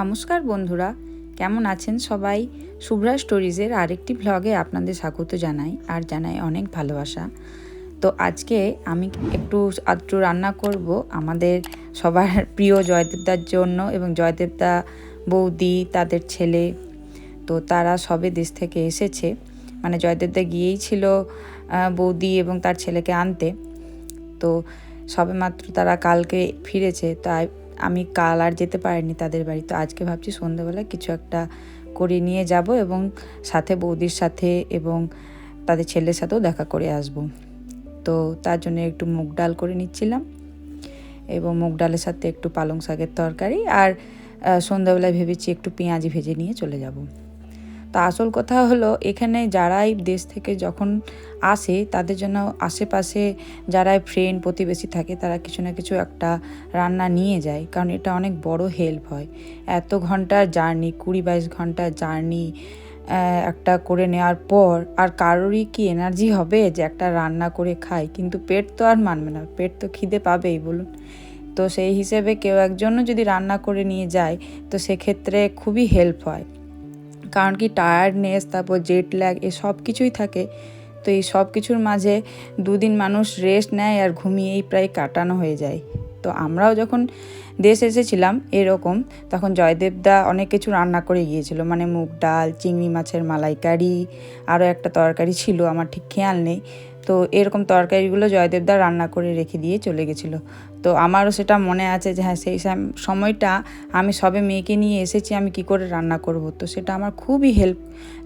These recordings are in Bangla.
নমস্কার বন্ধুরা, কেমন আছেন সবাই? শুভ্রা স্টোরিজের আরেকটি ভ্লগে আপনাদের স্বাগত জানাই আর জানাই অনেক ভালোবাসা। তো আজকে আমি একটু আধটু রান্না করব আমাদের সবার প্রিয় জয়দেবদার জন্য এবং জয়দেবদা বৌদি, তাদের ছেলে, তো তারা সবে দেশ থেকে এসেছে। মানে জয়দেবদা গিয়েই ছিল বৌদি এবং তার ছেলেকে আনতে। তো সবে মাত্র তারা কালকে ফিরেছে, তাই আমি কাল আর যেতে পারিনি তাদের বাড়ি, তো আজকে ভাবছি সন্ধ্যাবেলা কিছু একটা করে নিয়ে যাব এবং সাথে বৌদির সাথে এবং তাদের ছেলের সাথেও দেখা করে আসব। তো তার জন্য একটু মুগ ডাল করে নিচ্ছিলাম এবং মুগ ডালের সাথে একটু পালং শাকের তরকারি আর সন্ধ্যাবেলায় ভেবেছি একটু পেঁয়াজি ভেজে নিয়ে চলে যাব। তো আসল কথা হলো, এখানে যারাই দেশ থেকে যখন আসে, তাদের জন্য আশেপাশে যারাই ফ্রেন্ড প্রতিবেশী থাকে, তারা কিছু না কিছু একটা রান্না নিয়ে যায়, কারণ এটা অনেক বড় হেল্প হয়। এত ঘণ্টার জার্নি কুড়ি বাইশ ঘণ্টার জার্নি একটা করে নেওয়ার পর আর কারোরই কি এনার্জি হবে যে একটা রান্না করে খায়? কিন্তু পেট তো আর মানবে না, পেট তো খিদে পাবেই, বলুন। তো সেই হিসেবে কেউ একজনও যদি রান্না করে নিয়ে যায়, তো সেক্ষেত্রে খুবই হেল্প হয়। কারণ কি টায়ার্ডনেস তারপর জেট ল্যাগ এ সব কিছুই থাকে। তো এই সব কিছুর মাঝে দুদিন মানুষ রেস্ট নেয় আর ঘুমিয়েই প্রায় কাটানো হয়ে যায়। তো আমরাও যখন দেশ এসেছিলাম এরকম, তখন জয়দেবদা অনেক কিছু রান্না করে গিয়েছিল। মানে মুগ ডাল, চিংড়ি মাছের মালাইকারি, আরও একটা তরকারি ছিল, আমার ঠিক খেয়াল নেই। তো এরকম তরকারিগুলো জয়দেবদা রান্না করে রেখে দিয়ে চলে গেছিল। তো আমারও সেটা মনে আছে যে হ্যাঁ সেই সময়টা আমি সবে মেয়েকে নিয়ে এসেছি, আমি কি করে রান্না করব? তো সেটা আমার খুবই হেল্প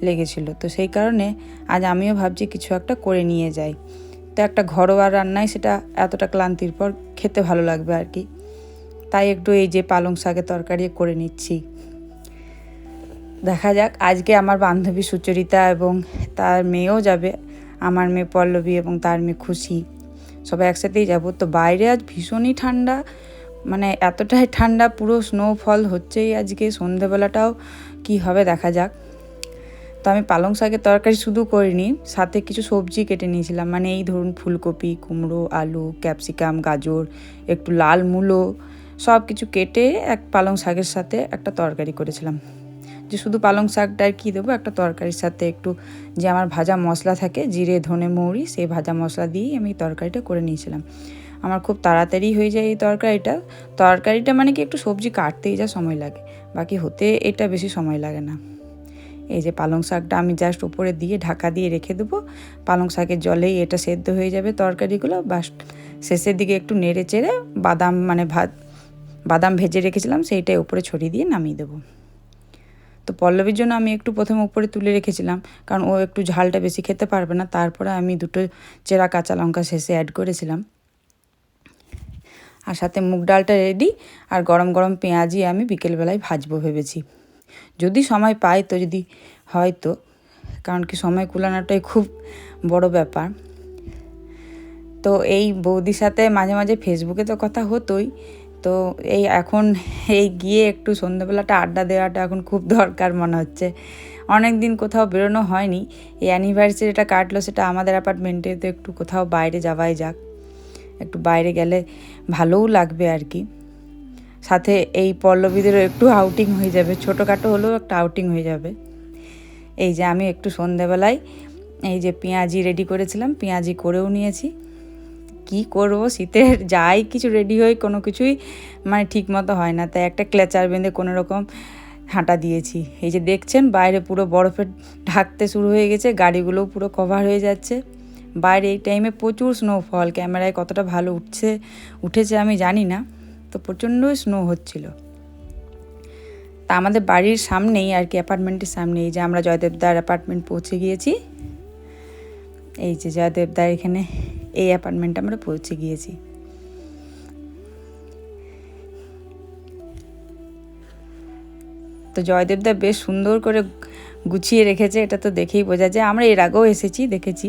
লেগেছিলো। তো সেই কারণে আজ আমিও ভাবছি কিছু একটা করে নিয়ে যাই। তো একটা ঘরোয়া রান্নায় সেটা এতটা ক্লান্তির পর খেতে ভালো লাগবে আর কি। তাই একটু এই যে পালং শাকের তরকারি করে নিচ্ছি। দেখা যাক, আজকে আমার বান্ধবী সুচরিতা এবং তার মেয়েও যাবে। আমার মেয়ে পল্লবী এবং তার মেয়ে খুশি। সবাই একসাথেই যাব। তো বাইরে আজ ভীষণই ঠান্ডা। মানে এতটাই ঠান্ডা, পুরো স্নোফল হচ্ছেই আজকে। সন্ধেবেলাটাও কি হবে দেখা যাক। তো আমি পালং শাকের তরকারি শুধু করিনি, সাথে কিছু সবজি কেটে নিয়েছিলাম। মানে এই ধরুন ফুলকপি, কুমড়ো, আলু, ক্যাপসিকাম, গাজর, একটু লাল মূলো সব কিছু কেটে এক পালং শাকের সাথে একটা তরকারি করেছিলাম। যে শুধু পালং শাকটা আর কী দেবো, একটা তরকারির সাথে একটু যে আমার ভাজা মশলা থাকে, জিরে, ধনে, মৌরি, সেই ভাজা মশলা দিয়েই আমি তরকারিটা করে নিয়েছিলাম। আমার খুব তাড়াতাড়ি হয়ে যায় এই তরকারিটা। তরকারিটা মানে কি একটু সবজি কাটতেই যা সময় লাগে, বাকি হতে এটা বেশি সময় লাগে না। এই যে পালং শাকটা আমি জাস্ট উপরে দিয়ে ঢাকা দিয়ে রেখে দেবো, পালং শাকের জলেই এটা সেদ্ধ হয়ে যাবে তরকারিগুলো। বাস শেষের দিকে একটু নেড়ে চেড়ে বাদাম মানে ভাত, বাদাম ভেজে রেখেছিলাম, সেইটাই উপরে ছড়িয়ে দিয়ে নামিয়ে দেবো। তো পল্লবীর জন্য আমি একটু প্রথমে উপরে তুলে রেখেছিলাম, কারণ ও একটু ঝালটা বেশি খেতে পারবে না। তারপরে আমি দুটো চেরা কাঁচা লঙ্কা শেষে অ্যাড করেছিলাম। আর সাথে মুগ ডালটা রেডি আর গরম গরম পেঁয়াজি আমি বিকেলবেলায় ভাজবো ভেবেছি। যদি সময় পাই তো, যদি হয় তো, কারণ কি সময় কুলানোটাই খুব বড় ব্যাপার। তো এই বৌদির সাথে মাঝে মাঝে ফেসবুকে তো কথা হতোই তো এই এখন এই গিয়ে একটু সন্ধ্যাবেলাটা আড্ডা দেওয়াটা এখন খুব দরকার মনে হচ্ছে। অনেক দিন কোথাও বেরোনো হয়নি। এই অ্যানিভার্সারিটা কাটলো, সেটা আমাদের অ্যাপার্টমেন্টে তো একটু কোথাও বাইরে যাওয়াই যাক। একটু বাইরে গেলে ভালোও লাগবে আর কি। সাথে এই পল্লবীদেরও একটু আউটিং হয়ে যাবে। ছোটোখাটো হলেও একটা আউটিং হয়ে যাবে। এই যে আমি একটু সন্ধেবেলায় এই যে পেঁয়াজি রেডি করেছিলাম, পেঁয়াজি করেও নিয়েছি। কি করব? শীতের যাই কিছু রেডি হই, কোনো কিছুই মানে ঠিক মতো হয় না। তাই একটা ক্লেচার বেঁধে কোনো রকম হাঁটা দিয়েছি। এই যে দেখছেন, বাইরে পুরো বরফে ঢাকতে শুরু হয়ে গেছে, গাড়িগুলোও পুরো কভার হয়ে যাচ্ছে। বাইরে এই টাইমে প্রচুর স্নোফল ক্যামেরায় কতটা ভালো উঠছে, উঠেছে আমি জানি না, তো প্রচণ্ডই স্নো হচ্ছিল। তা আমাদের বাড়ির সামনেই আর কি অ্যাপার্টমেন্টের সামনেই যে আমরা জয়দেবদার অ্যাপার্টমেন্ট পৌঁছে গিয়েছি। এই যে জয়দেবদার এখানে এই অ্যাপার্টমেন্টে আমরা পৌঁছে গিয়েছি। তো জয়দেবদা বেশ সুন্দর করে গুছিয়ে রেখেছে, এটা তো দেখেই বোঝা যায়। আমরা এর আগেও এসেছি, দেখেছি।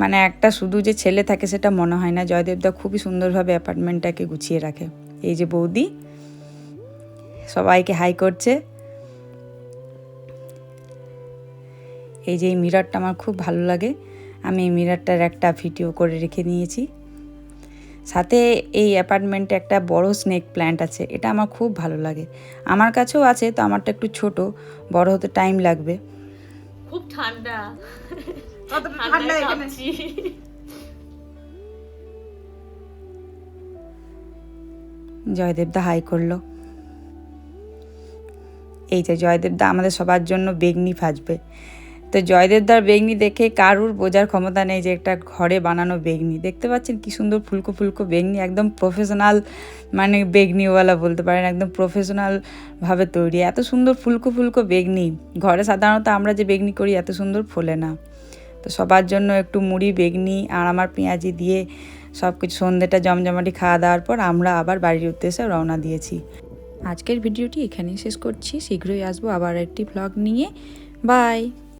মানে একটা শুধু যে ছেলে থাকে সেটা মনে হয় না। জয়দেবদা খুবই সুন্দরভাবে অ্যাপার্টমেন্টটাকে গুছিয়ে রাখে। এই যে বৌদি, সবাইকে হাই করছে। এই যে এই মিররটা আমার খুব ভালো লাগে। আমি মিররটার একটা ভিডিও করে রেখে নিয়েছি সাথে এই অ্যাপার্টমেন্টে একটা বড় স্নেক প্ল্যান্ট আছে এটা আমার খুব ভালো লাগে। আমার কাছেও আছে তো আমারটা একটু ছোট বড় হতে টাইম লাগবে। খুব ঠান্ডা। ঠান্ডা এখানে। কাঁপছি। জয়দেব দা হাই করল। এই যে জয়দেব দা আমাদের সবার জন্য বেগনি ভাজবে। তো জয়দেব দার বেগনি দেখে কারুর বোঝার ক্ষমতা নেই যে একটা ঘরে বানানো বেগনি। দেখতে পাচ্ছেন কি সুন্দর ফুলকো ফুলকো বেগনি, একদম প্রফেশনাল মানে বেগনিওয়ালা বলতে পারেন, একদম প্রফেশনাল ভাবে তৈরি। এত সুন্দর ফুলকো ফুলকো বেগনি। ঘরে সাধারণত আমরা যে বেগনি করি, এত সুন্দর ফোলে না। তো সবার জন্য একটু মুড়ি, বেগনি আর আমার পেঁয়াজি দিয়ে সব কিছু সন্ধ্যেটা জমজমাটি খাওয়া দাওয়ার পর আমরা আবার বাড়ির উদ্দেশ্যে রওনা দিয়েছি। আজকের ভিডিওটি এখানেই শেষ করছি। শীঘ্রই আসব আবার একটি ব্লগ নিয়ে। বাই